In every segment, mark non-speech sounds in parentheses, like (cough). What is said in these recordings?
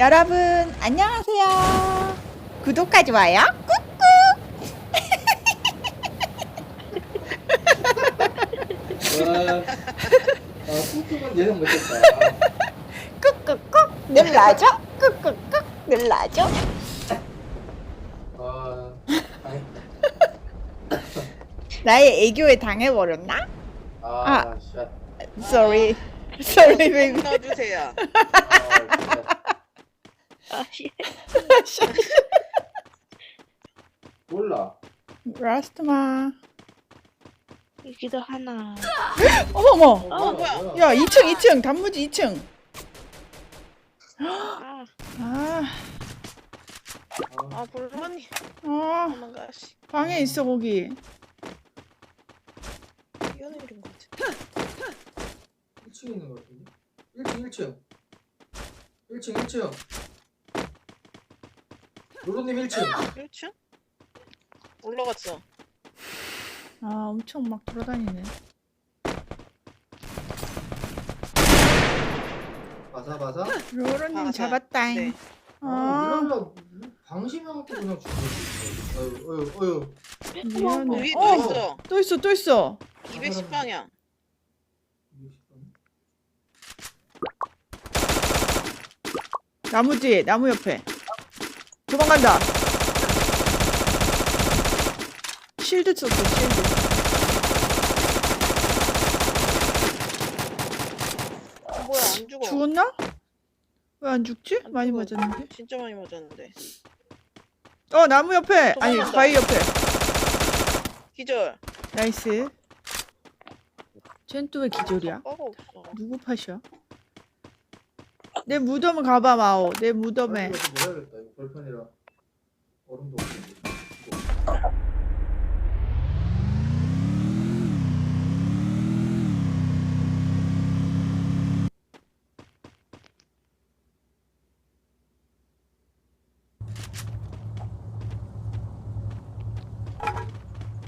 여러분 안녕하세요. 구독과 좋아요 꾹꾹. (laughs) 와, 아, 꾹꾹은 예상 못했다. 꾹꾹꾹 눌러줘. 꾹꾹꾹 눌러줘. 아, 아니, 나의 애교에 당해버렸나? 아, 아. 샷. Sorry. Sorry baby. 넣어주세요. 아. 아, 씨. 몰라. 라스트마. 여기도 하나. 어머머. 어, 뭐야? 야 2층 2층 단무지 2층. 아, 아, 아, 불만이. 어 도망가, 씨. 방에 있어 거기. 뛰어내린 것 같아. 1층에 있는 것 같은데? 1층, 1층. 1층, 1층. 로로님 1층. 1층? 올라갔어. 아 엄청 막 돌아다니네. 바사, 바사. 로로님. 잡았다잉. 네. 아, 아, 이러면 방심해갖고 그냥 죽는 어휴, 어휴, 어휴. 미안해. 위에 또 어, 있어. 또 있어 또 있어. 210 방향. 나무 뒤에 나무 옆에. 도망간다. 실드 썼어 실드. 어, 뭐야, 안 죽어. 죽었나? 왜 안 죽지? 안 많이 죽어. 맞았는데. 진짜 많이 맞았는데. 어 나무 옆에 아니 도망간다. 바위 옆에. 기절. 나이스. 쟨 또 왜 기절이야? 빠가 없어. 누구 팟이야? 내 무덤을 가봐 마오. 내 무덤에. 이거 벌판이라 얼음도.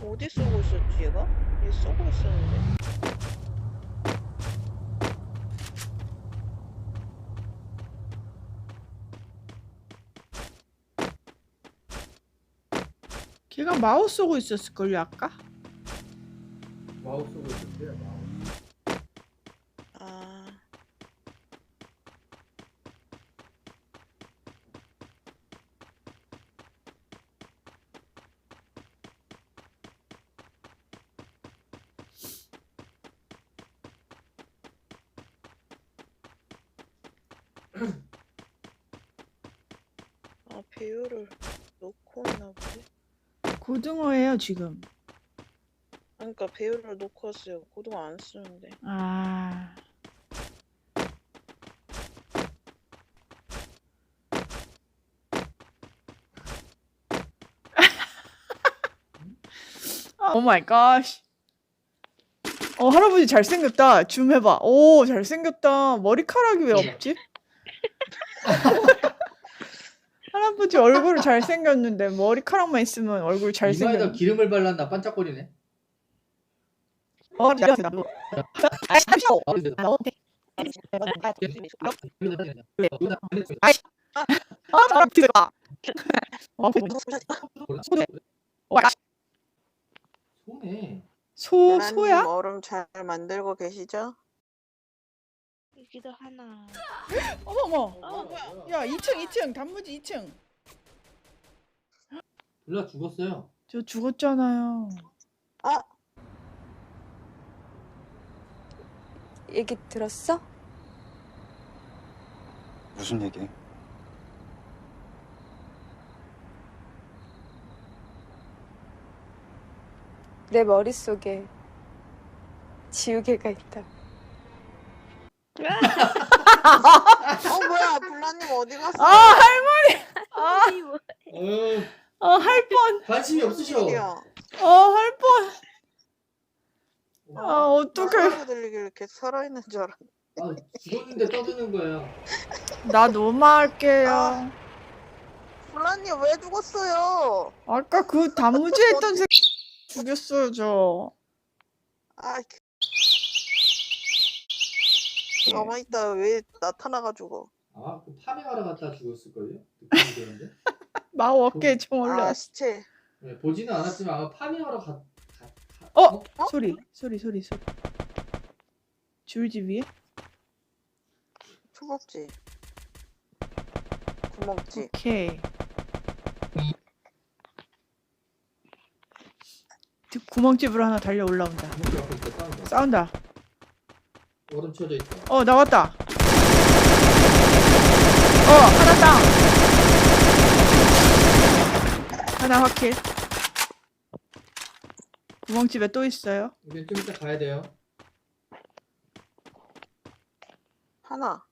어디 쏘고 있었지, 얘가? 얘 쏘고 있었는데. 걔가 마우스 쏘고 있었을걸요 아까? 마우스 보고 있는데 마우스. 아. 아, 배율을 놓고 있나 보지? 고등어예요 지금. 그러니까 배율을 놓고 왔어요. 고등어 안 쓰는데. 아. (laughs) 오 마이 갓. 어 할아버지 잘생겼다. 줌 해봐. 오 잘생겼다. 머리카락이 왜 없지? (laughs) 할아버지 얼굴 잘생겼는데 머리카락만 있으면 얼굴 이마에다 잘생겼. 기름을 발랐나 반짝거리네. 어, 나도. 아. 아, 근데 아, 들어가. 어, 소 소야? 얼음 잘 만들고 계시죠? 여기도 하나. 어머머. 어, 뭐야? 야, 2층 2층 단무지 2층. 블라 죽었어요. 저 죽었잖아요. 아, 얘기 들었어? 무슨 얘기? 내 머릿속에 지우개가 있다. 어 뭐야? 블라님 어디 갔어? 아, 할머니. 아, 어, 아, 할 뻔. 관심이 없으셔. 아, 할 뻔. 아, 어떡해. 소리가 들리길래 이렇게 살아있는 줄 알았. 아, 죽었는데 떠드는 거예요. 나 노마할게요. 아. 블라님 왜 죽었어요? 아까 그 단무지 했던 새 죽였어요, 저. 아, 가만 있다 왜 나타나가지고? 아, 그 파밍하러 갔다 죽었을걸요? 느낌이 (laughs) 어깨에 총 올려. 아 시체. 네, 보지는 않았지만 아마 파밍하러 갔... 가, 가, 어? 어? 소리 소리 소리 소리. 줄집 위에? 초밥집. 구멍집. 오케이. 드- 구멍집으로 하나 달려 올라온다. 구멍 옆에 있다 싸운다. 얼음 쳐져 있다. 어 나왔다. 어 하나 다운. 하나 확킬. 구멍집에 또 있어요. 우린 좀 이따 가야 돼요. 하나.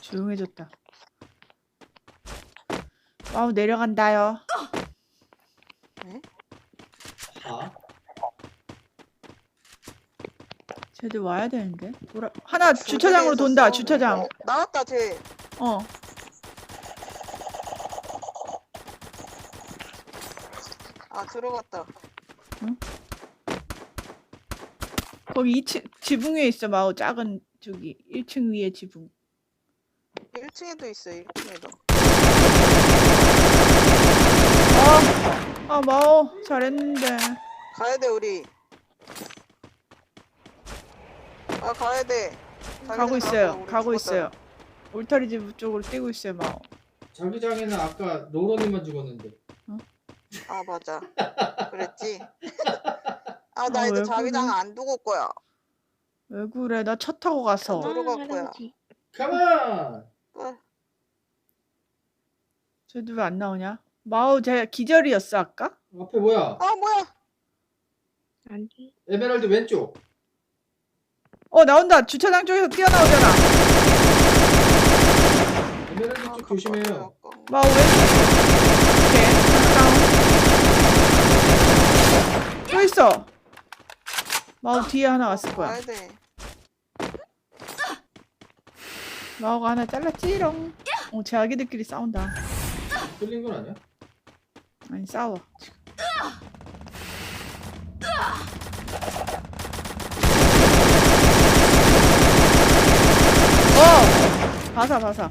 조용해졌다. 와우 내려간다요. 가. 쟤들 와야 되는데. 돌아 하나 주차장으로 두 돈다. 주차장. 나왔다 쟤. 어. 아 들어갔다. 거기 2층 지붕 위에 있어 마오 작은 저기 1층 위에 지붕. 1층에도 있어 1층에도. 아, 아 마오 잘했는데. 가야 돼 우리. 아 가야 돼. 가고 있어요. 가고. 있어요. 울타리 집 쪽으로 뛰고 있어요 마오. 자기장에는 아까 노런이만 죽었는데. 아 맞아. 그랬지. 아 나 아, 이제 왜 자기장 그래? 안 두고 올 거야. 왜 그래? 나 차 타고 가서. 아, 들어갈 거야. 할아버지. 가만! 끝. 쟤들 왜 안 나오냐? 마오 쟤 기절이었어 아까? 앞에 뭐야? 아 뭐야? 아니. 에메랄드 왼쪽. 어 나온다. 주차장 쪽에서 뛰어나오잖아. 에메랄드 아, 쪽 조심해요. 마오 왼쪽. 다운. 또 있어. 마오 뒤에 하나 왔을 거야. 가야 돼. 마오가 하나 잘랐지롱. 어, 제 아기들끼리 싸운다. 끌린 건 아니야? 아니 싸워. 지금. 어! 바사 바사.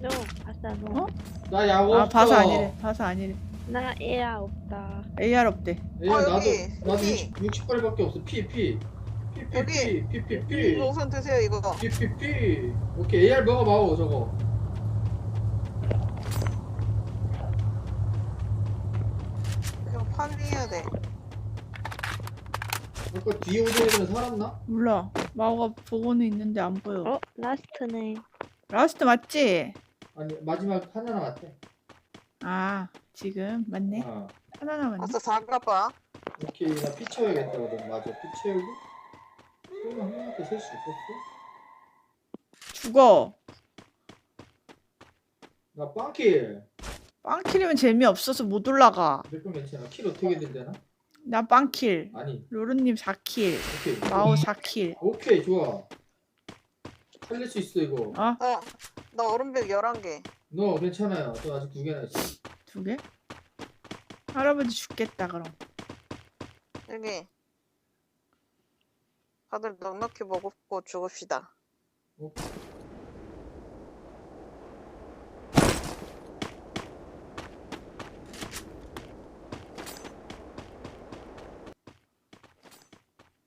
너 바사 너. 어? 나 야구 아 없어. 바사 아니래. 바사 아니래. 나 애야 없다. AR 없대. 예, 어, 나도 여기, 나도 여기. 60, 60발밖에 없어. 피 피. 피 피 여기. 피. 피 피 피. 우선 드세요 이거. 피피 피. 오케이 AR 먹어봐 저거. 이거 파밍해야 돼. 아까 뒤에 오던 애들은 살았나? 몰라. 마오가 보고는 있는데 안 보여. 어 라스트네. 라스트 맞지? 아니 마지막 하나 남았대. 아 지금 맞네. 아, 하나 남았네. 아싸 사과봐. 오케이 나피 채워야겠다. 그럼 맞아 피 채우고. 그러면 한 명한테 셀수 있었어? 죽어. 나 빵킬. 빵킬이면 재미없어서 못 올라가. 몇번 괜찮아. 킬 어떻게 된대나? 나 빵킬. 아니. 로르님 4킬. 오케이. 마오 4킬. 오케이 좋아. 살릴 수 있어 이거. 어? 어, 나 얼음벽 11개. 너 괜찮아요. 또 아직 두 개나 있어. 두 개? 할아버지 죽겠다 그럼. 여기. 다들 넉넉히 먹고 죽읍시다.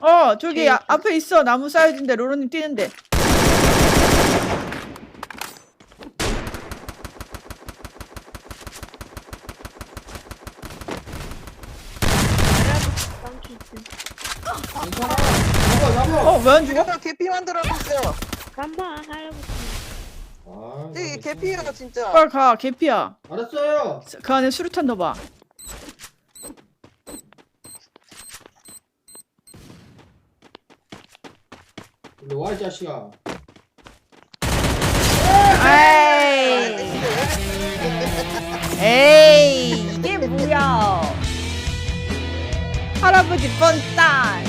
어 저기. 아, 앞에 있어 나무 사이즈인데 로로님 뛰는데. 할아버지 빵키 있음. 괜찮아. 잡아 잡아. 어왜 안 죽어? 이거 계피 만들어놨어요. 간다 할아버지. 아, 괜찮아. 진짜. 빨리 가 개피야. 알았어요. 그 안에 수류탄 넣어봐. 일로 와이 자식아. 에이 에이 이게 뭐야? 할아버지 뻔딴.